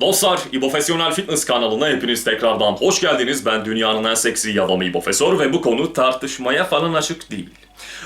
Dostlar, İbofesyonel Fitness kanalına hepiniz tekrardan hoş geldiniz. Ben dünyanın en seksi adamı İbofesör ve bu konu tartışmaya falan açık değil.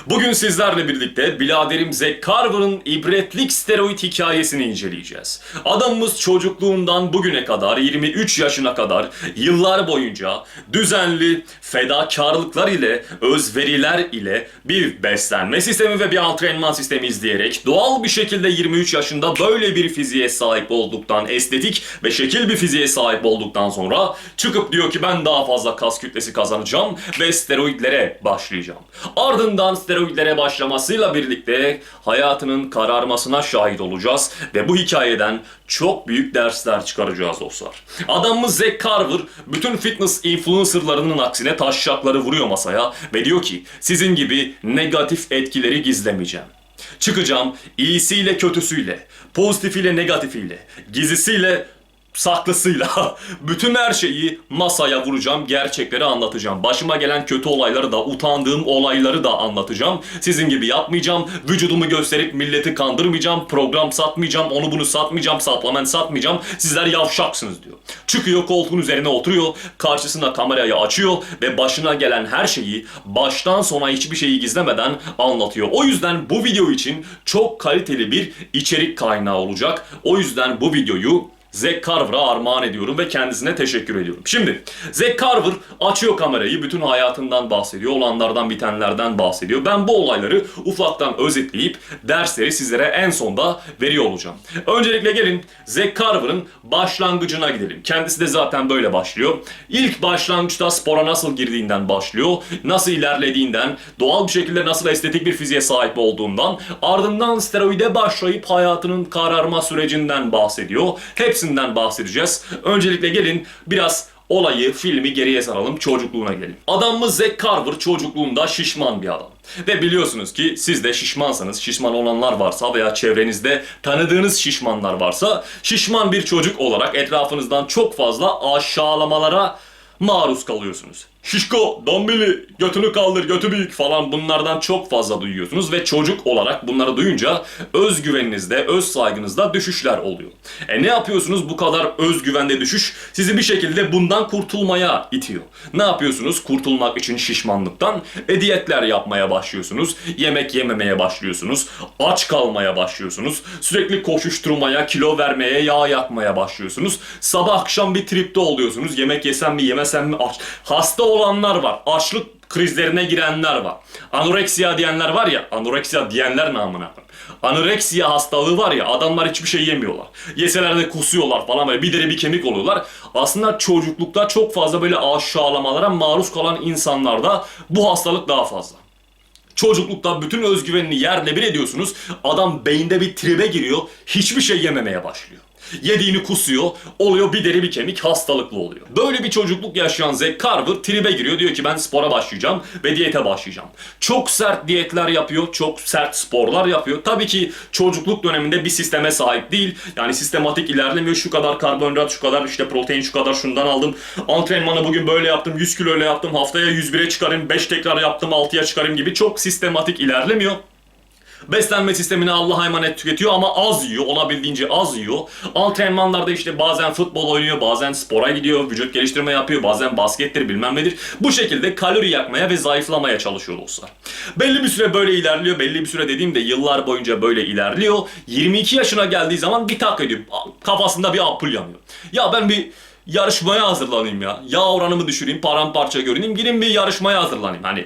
Bugün sizlerle birlikte biladerim Zack Carver'ın ibretlik steroid hikayesini inceleyeceğiz. Adamımız çocukluğundan bugüne kadar 23 yaşına kadar yıllar boyunca düzenli fedakarlıklar ile özveriler ile bir beslenme sistemi ve bir antrenman sistemi izleyerek doğal bir şekilde 23 yaşında böyle bir fiziğe sahip olduktan estetik ve şekil bir fiziğe sahip olduktan sonra çıkıp diyor ki ben daha fazla kas kütlesi kazanacağım ve steroidlere başlayacağım. Ardından steroidlere başlamasıyla birlikte hayatının kararmasına şahit olacağız ve bu hikayeden çok büyük dersler çıkaracağız dostlar. Adamımız Zack Carver bütün fitness influencerlarının aksine taşşakları vuruyor masaya ve diyor ki sizin gibi negatif etkileri gizlemeyeceğim. Çıkacağım iyisiyle kötüsüyle, pozitifiyle negatifiyle, gizlisiyle saklısıyla bütün her şeyi masaya vuracağım, gerçekleri anlatacağım. Başıma gelen kötü olayları da, utandığım olayları da anlatacağım. Sizin gibi yapmayacağım, vücudumu gösterip milleti kandırmayacağım, program satmayacağım, onu bunu satmayacağım, supplement satmayacağım. Sizler yavşaksınız diyor. Çıkıyor koltuğun üzerine oturuyor, karşısına kamerayı açıyor ve başına gelen her şeyi baştan sona hiçbir şeyi gizlemeden anlatıyor. O yüzden bu video için çok kaliteli bir içerik kaynağı olacak. O yüzden bu videoyu Zack Carver'a armağan ediyorum ve kendisine teşekkür ediyorum. Şimdi Zack Carver açıyor kamerayı, bütün hayatından bahsediyor, olanlardan bitenlerden bahsediyor. Ben bu olayları ufaktan özetleyip dersleri sizlere en sonda veriyor olacağım. Öncelikle gelin Zack Carver'ın başlangıcına gidelim. Kendisi de zaten böyle başlıyor. İlk başlangıçta spora nasıl girdiğinden başlıyor, nasıl ilerlediğinden, doğal bir şekilde nasıl estetik bir fiziğe sahip olduğundan, ardından steroide başlayıp hayatının kararma sürecinden bahsediyor. Hepsinden bahsedeceğiz. Öncelikle gelin biraz olayı, filmi geriye saralım, çocukluğuna gelin. Adamımız Zack Carver çocukluğunda şişman bir adam. Ve biliyorsunuz ki siz de şişmansanız, şişman olanlar varsa veya çevrenizde tanıdığınız şişmanlar varsa, şişman bir çocuk olarak etrafınızdan çok fazla aşağılamalara maruz kalıyorsunuz. Şişko, dombili, götünü kaldır, götü büyük falan bunlardan çok fazla duyuyorsunuz ve çocuk olarak bunları duyunca özgüveninizde, öz saygınızda düşüşler oluyor. E ne yapıyorsunuz bu kadar özgüvende düşüş sizi bir şekilde bundan kurtulmaya itiyor. Ne yapıyorsunuz kurtulmak için şişmanlıktan? E diyetler yapmaya başlıyorsunuz, yemek yememeye başlıyorsunuz, aç kalmaya başlıyorsunuz, sürekli koşuşturmaya, kilo vermeye, yağ yakmaya başlıyorsunuz. Sabah akşam bir tripte oluyorsunuz, yemek yesem mi yemesem mi aç. Hasta olanlar var. Açlık krizlerine girenler var. Anoreksiya diyenler var ya, anoreksiya diyenler namına. Anoreksiya hastalığı var ya, adamlar hiçbir şey yemiyorlar. Yeseler de kusuyorlar falan böyle bir deri bir kemik oluyorlar. Aslında çocuklukta çok fazla böyle aşağılamalara maruz kalan insanlarda bu hastalık daha fazla. Çocuklukta bütün özgüvenini yerle bir ediyorsunuz. Adam beyinde bir tribe giriyor. Hiçbir şey yememeye başlıyor. Yediğini kusuyor. Oluyor bir deri bir kemik hastalıklı oluyor. Böyle bir çocukluk yaşayan Zack Carver tribe giriyor. Diyor ki ben spora başlayacağım ve diyete başlayacağım. Çok sert diyetler yapıyor. Çok sert sporlar yapıyor. Tabii ki çocukluk döneminde bir sisteme sahip değil. Yani sistematik ilerlemiyor. Şu kadar karbonhidrat, şu kadar işte protein, şu kadar şundan aldım. Antrenmanı bugün böyle yaptım. 100 kilo öyle yaptım. Haftaya 101'e çıkarayım. 5 tekrar yaptım. 6'ya çıkarayım gibi çok sistematik ilerlemiyor. Beslenme sistemini Allah'a emanet tüketiyor ama az yiyor. Olabildiğince az yiyor. Antrenmanlarda işte bazen futbol oynuyor, bazen spora gidiyor, vücut geliştirme yapıyor, bazen baskettir bilmem nedir. Bu şekilde kalori yakmaya ve zayıflamaya çalışıyor dostlar. Belli bir süre böyle ilerliyor. Belli bir süre dediğimde yıllar boyunca böyle ilerliyor. 22 yaşına geldiği zaman bir tak ediyor. Kafasında bir ampul yanıyor. Ya ben bir yarışmaya hazırlanayım ya. Yağ oranımı düşüreyim, paramparça görüneyim. Gidin bir yarışmaya hazırlanayım. Hani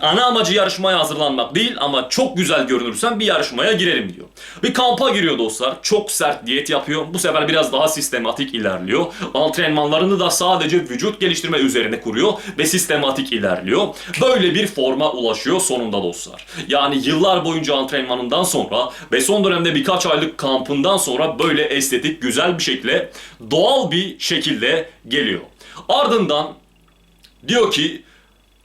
ana amacı yarışmaya hazırlanmak değil ama çok güzel görünürsen bir yarışmaya girerim diyor. Bir kampa giriyor dostlar. Çok sert diyet yapıyor. Bu sefer biraz daha sistematik ilerliyor. Antrenmanlarını da sadece vücut geliştirme üzerine kuruyor ve sistematik ilerliyor. Böyle bir forma ulaşıyor sonunda dostlar. Yani yıllar boyunca antrenmanından sonra ve son dönemde birkaç aylık kampından sonra böyle estetik güzel bir şekilde doğal bir şekilde geliyor. Ardından diyor ki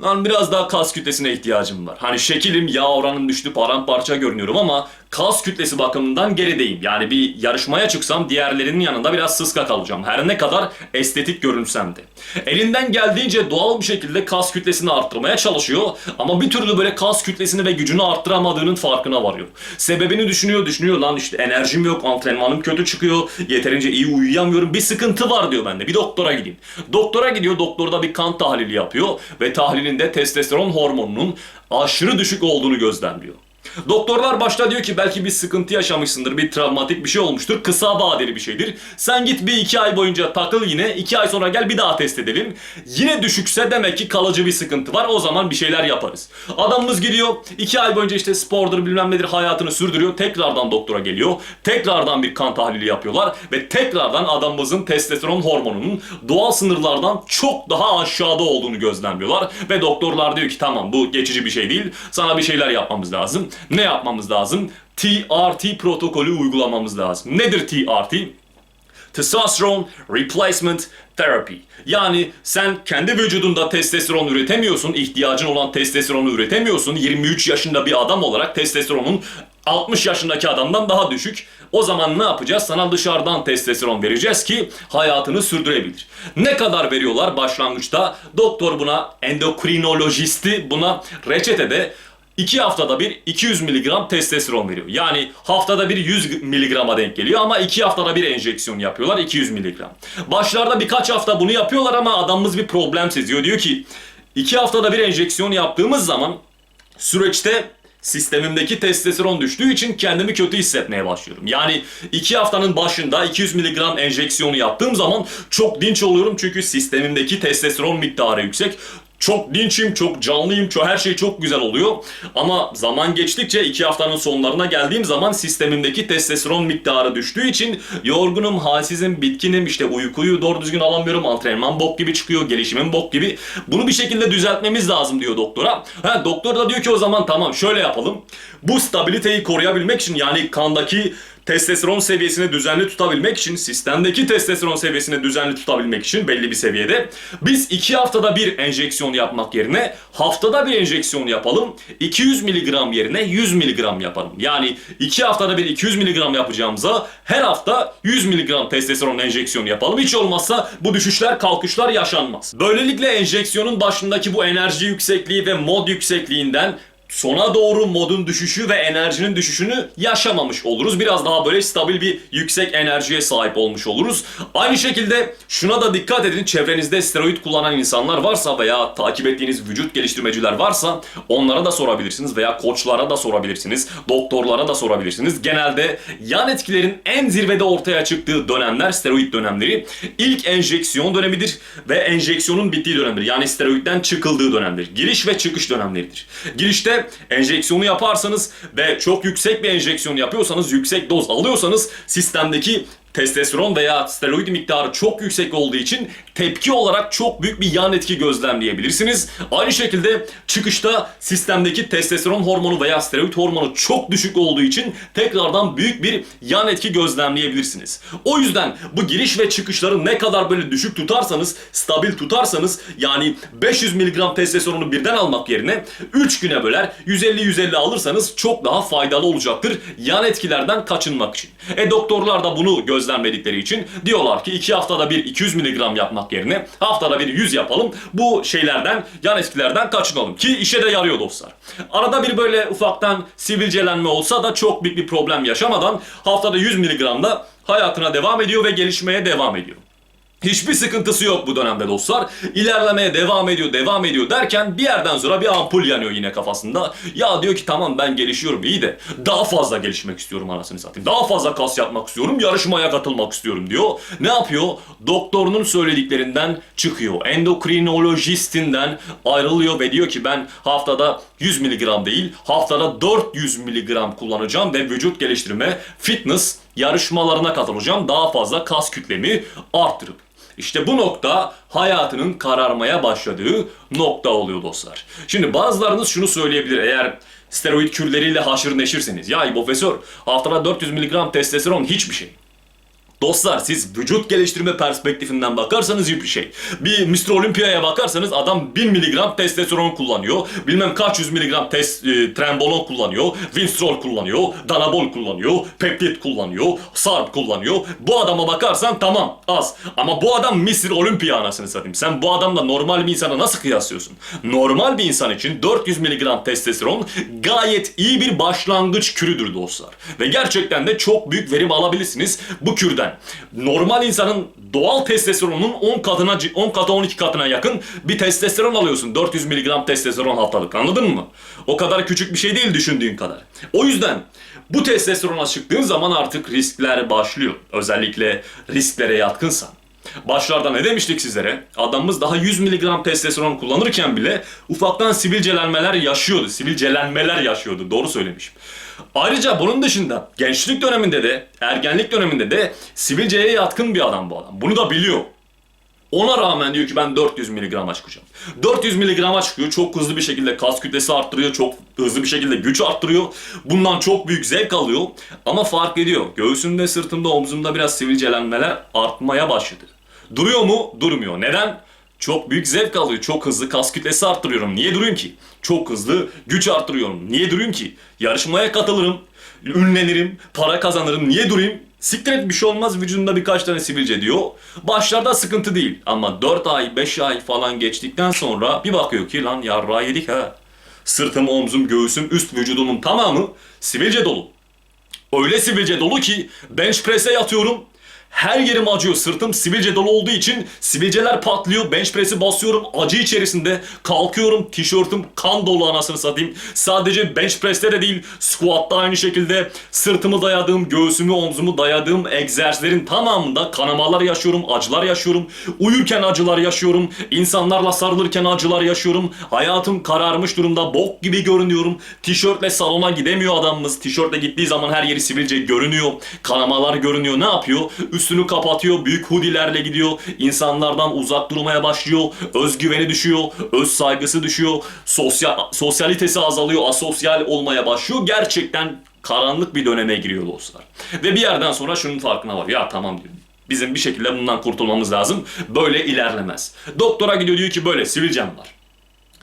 Lan biraz daha kas kütlesine ihtiyacım var. Hani şekilim, yağ oranım düştü, paramparça görünüyorum ama kas kütlesi bakımından gerideyim. Yani bir yarışmaya çıksam diğerlerinin yanında biraz sıska kalacağım. Her ne kadar estetik görünsem de. Elinden geldiğince doğal bir şekilde kas kütlesini arttırmaya çalışıyor ama bir türlü böyle kas kütlesini ve gücünü arttıramadığının farkına varıyor. Sebebini düşünüyor, düşünüyor lan işte enerjim yok, antrenmanım kötü çıkıyor, yeterince iyi uyuyamıyorum, bir sıkıntı var diyor bende. Bir doktora gideyim. Doktora gidiyor, doktor da bir kan tahlili yapıyor ve tahlilinde testosteron hormonunun aşırı düşük olduğunu gözlemliyor. Doktorlar başta diyor ki belki bir sıkıntı yaşamışsındır, bir travmatik bir şey olmuştur, kısa vadeli bir şeydir. Sen git bir iki ay boyunca takıl yine, iki ay sonra gel bir daha test edelim. Yine düşükse demek ki kalıcı bir sıkıntı var, o zaman bir şeyler yaparız. Adamımız gidiyor, iki ay boyunca işte spordur bilmem nedir hayatını sürdürüyor, tekrardan doktora geliyor, tekrardan bir kan tahlili yapıyorlar ve tekrardan adamımızın testosteron hormonunun doğal sınırlardan çok daha aşağıda olduğunu gözlemliyorlar. Ve doktorlar diyor ki tamam bu geçici bir şey değil, sana bir şeyler yapmamız lazım. Ne yapmamız lazım? TRT protokolü uygulamamız lazım. Nedir TRT? Testosterone Replacement Therapy. Yani sen kendi vücudunda testosteron üretemiyorsun, ihtiyacın olan testosteronu üretemiyorsun. 23 yaşında bir adam olarak testosteronun 60 yaşındaki adamdan daha düşük. O zaman ne yapacağız? Sana dışarıdan testosteron vereceğiz ki hayatını sürdürebilir. Ne kadar veriyorlar başlangıçta? Doktor buna, endokrinolojisti buna reçetede 2 haftada bir 200 mg testosteron veriyor. Yani haftada bir 100 mg'a denk geliyor ama 2 haftada bir enjeksiyon yapıyorlar 200 mg. Başlarda birkaç hafta bunu yapıyorlar ama adamımız bir problem seziyor. Diyor ki 2 haftada bir enjeksiyon yaptığımız zaman süreçte sistemimdeki testosteron düştüğü için kendimi kötü hissetmeye başlıyorum. Yani 2 haftanın başında 200 mg enjeksiyonu yaptığım zaman çok dinç oluyorum çünkü sistemimdeki testosteron miktarı yüksek. Çok dinçim, çok canlıyım, çok, her şey çok güzel oluyor. Ama zaman geçtikçe iki haftanın sonlarına geldiğim zaman sistemimdeki testosteron miktarı düştüğü için yorgunum, halsizim, bitkinim, işte uykuyu doğru düzgün alamıyorum, antrenman bok gibi çıkıyor, gelişimim bok gibi. Bunu bir şekilde düzeltmemiz lazım diyor doktora. Ha, doktor da diyor ki o zaman tamam şöyle yapalım. Bu stabiliteyi koruyabilmek için yani kandaki testosteron seviyesini düzenli tutabilmek için, sistemdeki testosteron seviyesini düzenli tutabilmek için belli bir seviyede biz 2 haftada bir enjeksiyon yapmak yerine haftada bir enjeksiyon yapalım. 200 mg yerine 100 mg yapalım. Yani 2 haftada bir 200 mg yapacağımıza her hafta 100 mg testosteron enjeksiyonu yapalım. Hiç olmazsa bu düşüşler kalkışlar yaşanmaz. Böylelikle enjeksiyonun başındaki bu enerji yüksekliği ve mod yüksekliğinden sona doğru modun düşüşü ve enerjinin düşüşünü yaşamamış oluruz. Biraz daha böyle stabil bir yüksek enerjiye sahip olmuş oluruz. Aynı şekilde şuna da dikkat edin. Çevrenizde steroid kullanan insanlar varsa veya takip ettiğiniz vücut geliştirmeciler varsa onlara da sorabilirsiniz veya koçlara da sorabilirsiniz. Doktorlara da sorabilirsiniz. Genelde yan etkilerin en zirvede ortaya çıktığı dönemler steroid dönemleri. İlk enjeksiyon dönemidir ve enjeksiyonun bittiği dönemdir. Yani steroidden çıkıldığı dönemdir. Giriş ve çıkış dönemleridir. Girişte enjeksiyonu yaparsanız ve çok yüksek bir enjeksiyon yapıyorsanız, yüksek doz alıyorsanız sistemdeki testosteron veya steroid miktarı çok yüksek olduğu için tepki olarak çok büyük bir yan etki gözlemleyebilirsiniz. Aynı şekilde çıkışta sistemdeki testosteron hormonu veya steroid hormonu çok düşük olduğu için tekrardan büyük bir yan etki gözlemleyebilirsiniz. O yüzden bu giriş ve çıkışları ne kadar böyle düşük tutarsanız, stabil tutarsanız yani 500 mg testosteronu birden almak yerine 3 güne böler 150-150 alırsanız çok daha faydalı olacaktır yan etkilerden kaçınmak için. E doktorlar da bunu gözlemledikleri için diyorlar ki 2 haftada bir 200 mg yapmak yerine haftada bir 100 yapalım. Bu şeylerden yan etkilerden kaçınalım ki işe de yarıyor dostlar. Arada bir böyle ufaktan sivilcelenme olsa da çok büyük bir problem yaşamadan haftada 100 mg'da hayatına devam ediyor ve gelişmeye devam ediyor. Hiçbir sıkıntısı yok bu dönemde dostlar. İlerlemeye devam ediyor, devam ediyor derken bir yerden sonra bir ampul yanıyor yine kafasında. Ya diyor ki tamam ben gelişiyorum iyi de daha fazla gelişmek istiyorum anasını satayım. Daha fazla kas yapmak istiyorum, yarışmaya katılmak istiyorum diyor. Ne yapıyor? Doktorunun söylediklerinden çıkıyor. Endokrinolojistinden ayrılıyor ve diyor ki ben haftada 100 mg değil, haftada 400 mg kullanacağım ve vücut geliştirme, fitness yarışmalarına katılacağım. Daha fazla kas kütlemi arttırıp. İşte bu nokta hayatının kararmaya başladığı nokta oluyor dostlar. Şimdi bazılarınız şunu söyleyebilir eğer steroid kürleriyle haşır neşirseniz. Ya profesör haftada 400 mg testosteron hiçbir şey. Dostlar siz vücut geliştirme perspektifinden bakarsanız bir şey. Bir Mr. Olympia'ya bakarsanız adam 1000 miligram testosteron kullanıyor. Bilmem kaç yüz miligram tes, e, trembolon kullanıyor. Winstrol kullanıyor. Danabol kullanıyor. Peptit kullanıyor. Sarp kullanıyor. Bu adama bakarsan tamam az. Ama bu adam Mr. Olympia anasını satayım. Sen bu adamla normal bir insana nasıl kıyaslıyorsun? Normal bir insan için 400 miligram testosteron gayet iyi bir başlangıç kürüdür dostlar. Ve gerçekten de çok büyük verim alabilirsiniz bu kürden. Normal insanın doğal testosteronun 10 katına 10 katı 12 katına yakın bir testosteron alıyorsun. 400 miligram testosteron haftalık anladın mı? O kadar küçük bir şey değil düşündüğün kadar. O yüzden bu testosterona çıktığın zaman artık riskler başlıyor. Özellikle risklere yatkınsan. Başlarda ne demiştik sizlere? Adamımız daha 100 miligram testosteron kullanırken bile ufaktan sivilcelenmeler yaşıyordu. Sivilcelenmeler yaşıyordu. Doğru söylemişim. Ayrıca bunun dışında gençlik döneminde de, ergenlik döneminde de sivilceye yatkın bir adam bu adam. Bunu da biliyor. Ona rağmen diyor ki ben 400 miligrama çıkacağım. 400 miligrama çıkıyor. Çok hızlı bir şekilde kas kütlesi arttırıyor. Çok hızlı bir şekilde güç arttırıyor. Bundan çok büyük zevk alıyor. Ama fark ediyor. Göğsümde, sırtımda, omzumda biraz sivilcelenmeler artmaya başladı. Duruyor mu? Durmuyor. Neden? Çok büyük zevk alıyor. Çok hızlı kas kütlesi arttırıyorum. Niye durayım ki? Çok hızlı güç arttırıyorum. Niye durayım ki? Yarışmaya katılırım. Ünlenirim. Para kazanırım. Niye durayım? Siktir et bir şey olmaz vücudunda birkaç tane sivilce diyor. Başlarda sıkıntı değil ama 4 ay 5 ay falan geçtikten sonra bir bakıyor ki lan yarrağı yedik ha. Sırtım, omzum, göğsüm, üst vücudumun tamamı sivilce dolu. Öyle sivilce dolu ki bench press'e yatıyorum. Her yerim acıyor. Sırtım sivilce dolu olduğu için sivilceler patlıyor. Bench press'i basıyorum. Acı içerisinde kalkıyorum. Tişörtüm kan dolu anasını satayım. Sadece bench press'te de değil. Squat'ta aynı şekilde sırtımı dayadığım, göğsümü, omzumu dayadığım egzersizlerin tamamında kanamalar yaşıyorum. Acılar yaşıyorum. Uyurken acılar yaşıyorum. İnsanlarla sarılırken acılar yaşıyorum. Hayatım kararmış durumda. Bok gibi görünüyorum. Tişörtle salona gidemiyor adamımız. Tişörtle gittiği zaman her yeri sivilce görünüyor. Kanamalar görünüyor. Ne yapıyor? Üstünü kapatıyor. Büyük hoodilerle gidiyor. İnsanlardan uzak durmaya başlıyor. Özgüveni düşüyor. Öz saygısı düşüyor. Sosyal sosyalitesi azalıyor. Asosyal olmaya başlıyor. Gerçekten karanlık bir döneme giriyor dostlar. Ve bir yerden sonra şunun farkına var. Ya tamam diyor. Bizim bir şekilde bundan kurtulmamız lazım. Böyle ilerlemez. Doktora gidiyor diyor ki böyle sivilcem var.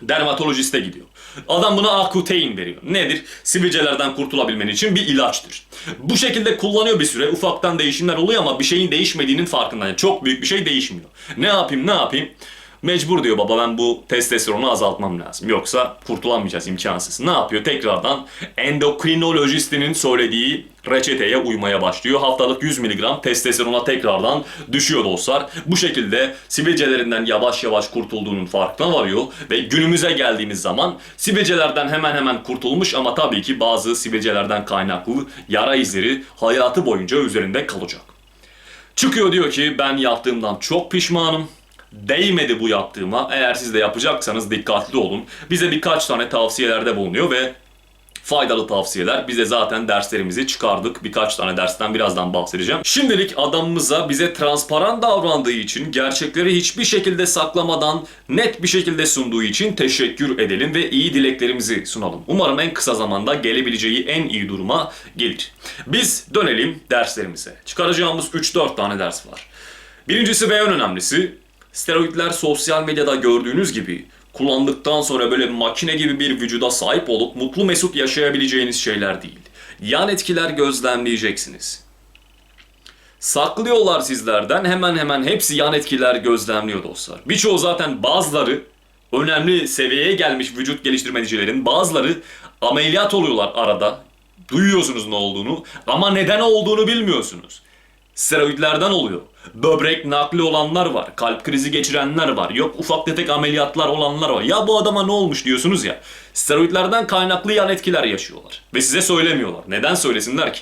Dermatolojiste gidiyor. Adam buna akutein veriyor. Nedir? Sivilcelerden kurtulabilmen için bir ilaçtır. Bu şekilde kullanıyor bir süre. Ufaktan değişimler oluyor ama bir şeyin değişmediğinin farkında. Yani çok büyük bir şey değişmiyor. Ne yapayım ne yapayım? Mecbur diyor baba ben bu testosteronu azaltmam lazım. Yoksa kurtulamayacağız imkansız. Ne yapıyor? Tekrardan endokrinolojistinin söylediği reçeteye uymaya başlıyor. Haftalık 100 mg testosterona tekrardan düşüyor dostlar. Bu şekilde sivilcelerinden yavaş yavaş kurtulduğunun farkına varıyor. Ve günümüze geldiğimiz zaman sivilcelerden hemen hemen kurtulmuş ama tabii ki bazı sivilcelerden kaynaklı yara izleri hayatı boyunca üzerinde kalacak. Çıkıyor diyor ki ben yaptığımdan çok pişmanım. Değmedi bu yaptığıma. Eğer siz de yapacaksanız dikkatli olun. Bize birkaç tane tavsiyelerde bulunuyor ve faydalı tavsiyeler. Bize zaten derslerimizi çıkardık. Birkaç tane dersten birazdan bahsedeceğim. Şimdilik adamımıza bize transparan davrandığı için, gerçekleri hiçbir şekilde saklamadan net bir şekilde sunduğu için teşekkür edelim ve iyi dileklerimizi sunalım. Umarım en kısa zamanda gelebileceği en iyi duruma gelir. Biz dönelim derslerimize. Çıkaracağımız 3-4 tane ders var. Birincisi ve en önemlisi steroidler sosyal medyada gördüğünüz gibi kullandıktan sonra böyle makine gibi bir vücuda sahip olup mutlu mesut yaşayabileceğiniz şeyler değil. Yan etkiler gözlemleyeceksiniz. Saklıyorlar sizlerden hemen hemen hepsi yan etkiler gözlemliyor dostlar. Birçoğu zaten bazıları önemli seviyeye gelmiş vücut geliştirmecilerin bazıları ameliyat oluyorlar arada. Duyuyorsunuz ne olduğunu ama neden olduğunu bilmiyorsunuz. Steroidlerden oluyor. Böbrek nakli olanlar var. Kalp krizi geçirenler var. Yok ufak tefek ameliyatlar olanlar var. Ya bu adama ne olmuş diyorsunuz ya. Steroidlerden kaynaklı yan etkiler yaşıyorlar. Ve size söylemiyorlar. Neden söylesinler ki?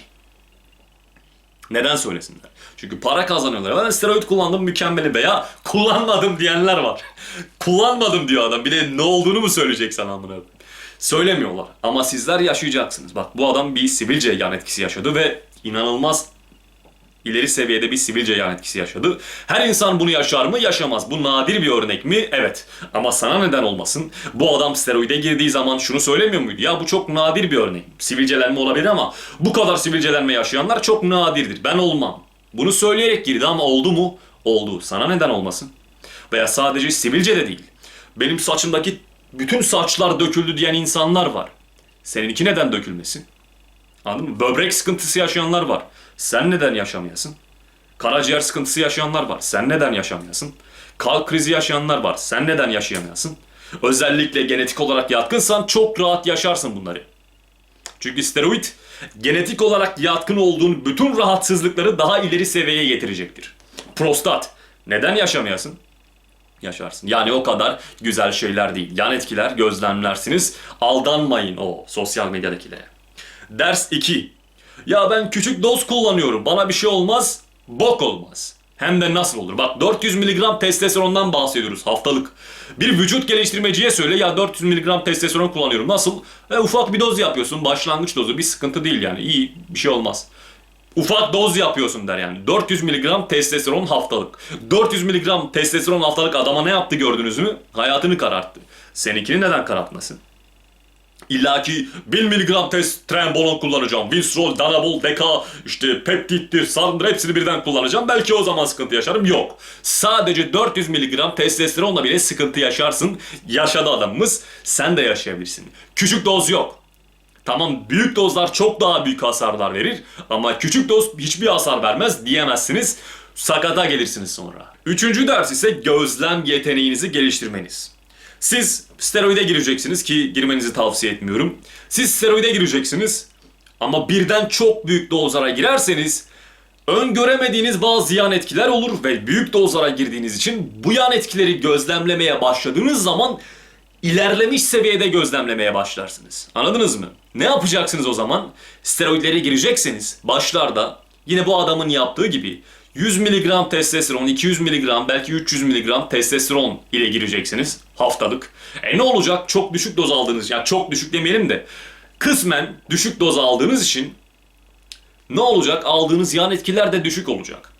Neden söylesinler? Çünkü para kazanıyorlar. Ben steroid kullandım mükemmeli veya kullanmadım diyenler var. kullanmadım diyor adam. Bir de ne olduğunu mu söyleyecek sana amına? Söylemiyorlar. Ama sizler yaşayacaksınız. Bak bu adam bir sivilce yan etkisi yaşadı ve inanılmaz ileri seviyede bir sivilce yan etkisi yaşadı. Her insan bunu yaşar mı? Yaşamaz. Bu nadir bir örnek mi? Evet. Ama sana neden olmasın? Bu adam steroide girdiği zaman şunu söylemiyor muydu? Ya bu çok nadir bir örnek. Sivilcelenme olabilir ama bu kadar sivilcelenme yaşayanlar çok nadirdir. Ben olmam. Bunu söyleyerek girdi ama oldu mu? Oldu. Sana neden olmasın? Veya sadece sivilce de değil. Benim saçımdaki bütün saçlar döküldü diyen insanlar var. Seninki neden dökülmesin? Anladın mı? Böbrek sıkıntısı yaşayanlar var. Sen neden yaşamayasın? Karaciğer sıkıntısı yaşayanlar var. Sen neden yaşamayasın? Kalp krizi yaşayanlar var. Sen neden yaşayamayasın? Özellikle genetik olarak yatkınsan çok rahat yaşarsın bunları. Çünkü steroid genetik olarak yatkın olduğun bütün rahatsızlıkları daha ileri seviyeye getirecektir. Prostat. Neden yaşamayasın? Yaşarsın. Yani o kadar güzel şeyler değil. Yan etkiler gözlemlersiniz. Aldanmayın o sosyal medyadakilere. Ders 2. Ya ben küçük doz kullanıyorum. Bana bir şey olmaz. Bok olmaz. Hem de nasıl olur? Bak 400 mg testosterondan bahsediyoruz haftalık. Bir vücut geliştirmeciye söyle ya 400 mg testosteron kullanıyorum. Nasıl? E, ufak bir doz yapıyorsun. Başlangıç dozu. Bir sıkıntı değil yani. İyi bir şey olmaz. Ufak doz yapıyorsun der yani. 400 mg testosteron haftalık. 400 mg testosteron haftalık adama ne yaptı gördünüz mü? Hayatını kararttı. Seninkini neden karartmasın? İlla ki 1000 mg test trenbolon kullanacağım. Vinsrol, Danabol, Deka, işte peptittir, sarındır hepsini birden kullanacağım. Belki o zaman sıkıntı yaşarım. Yok. Sadece 400 mg testosteronla bile sıkıntı yaşarsın. Yaşadı adamımız. Sen de yaşayabilirsin. Küçük doz yok. Tamam büyük dozlar çok daha büyük hasarlar verir ama küçük doz hiçbir hasar vermez diyemezsiniz. Sakata gelirsiniz sonra. Üçüncü ders ise gözlem yeteneğinizi geliştirmeniz. Siz steroide gireceksiniz ki girmenizi tavsiye etmiyorum. Siz steroide gireceksiniz ama birden çok büyük dozlara girerseniz öngöremediğiniz bazı yan etkiler olur ve büyük dozlara girdiğiniz için bu yan etkileri gözlemlemeye başladığınız zaman ilerlemiş seviyede gözlemlemeye başlarsınız. Anladınız mı? Ne yapacaksınız o zaman? Steroidlere gireceksiniz. Başlarda yine bu adamın yaptığı gibi 100 mg testosteron, 200 mg, belki 300 mg testosteron ile gireceksiniz haftalık. E ne olacak? Çok düşük doz aldığınız, ya çok düşük demeyelim de kısmen düşük doz aldığınız için ne olacak? Aldığınız yan etkiler de düşük olacak.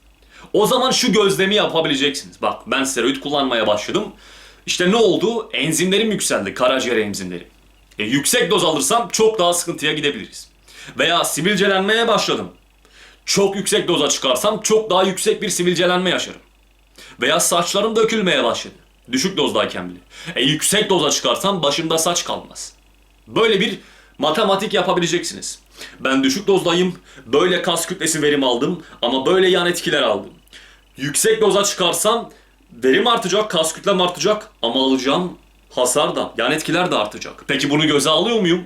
O zaman şu gözlemi yapabileceksiniz. Bak ben steroid kullanmaya başladım. İşte ne oldu? Enzimlerim yükseldi. Karaciğer enzimleri. E, yüksek doz alırsam çok daha sıkıntıya gidebiliriz. Veya sivilcelenmeye başladım. Çok yüksek doza çıkarsam çok daha yüksek bir sivilcelenme yaşarım. Veya saçlarım dökülmeye başladı. Düşük dozdayken bile. E, yüksek doza çıkarsam başımda saç kalmaz. Böyle bir matematik yapabileceksiniz. Ben düşük dozdayım, böyle kas kütlesi verim aldım ama böyle yan etkiler aldım. Yüksek doza çıkarsam verim artacak, kas kütlem artacak ama alacağım hasar da, yan etkiler de artacak. Peki bunu göze alıyor muyum?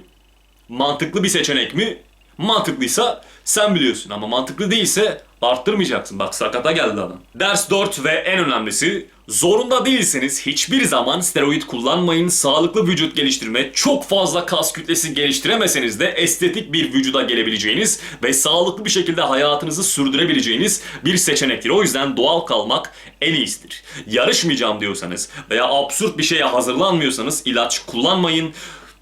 Mantıklı bir seçenek mi? Mantıklıysa sen biliyorsun ama mantıklı değilse arttırmayacaksın. Bak sakata geldi adam. Ders 4 ve en önemlisi zorunda değilseniz hiçbir zaman steroid kullanmayın. Sağlıklı vücut geliştirme, çok fazla kas kütlesi geliştiremeseniz de estetik bir vücuda gelebileceğiniz ve sağlıklı bir şekilde hayatınızı sürdürebileceğiniz bir seçenektir. O yüzden doğal kalmak en iyisidir. Yarışmayacağım diyorsanız veya absürt bir şeye hazırlanmıyorsanız ilaç kullanmayın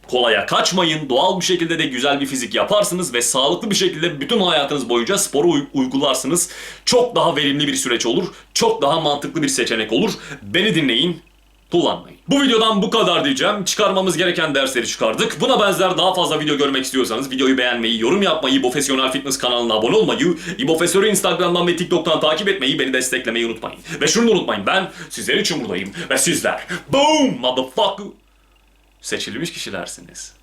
kolaya kaçmayın. Doğal bir şekilde de güzel bir fizik yaparsınız ve sağlıklı bir şekilde bütün hayatınız boyunca sporu uy- uygularsınız. Çok daha verimli bir süreç olur. Çok daha mantıklı bir seçenek olur. Beni dinleyin. Kullanmayın. Bu videodan bu kadar diyeceğim. Çıkarmamız gereken dersleri çıkardık. Buna benzer daha fazla video görmek istiyorsanız videoyu beğenmeyi, yorum yapmayı, Profesyonel Fitness kanalına abone olmayı, İbofesör'ü Instagram'dan ve TikTok'tan takip etmeyi, beni desteklemeyi unutmayın. Ve şunu da unutmayın ben sizler için buradayım ve sizler boom motherfucker seçilmiş kişilersiniz.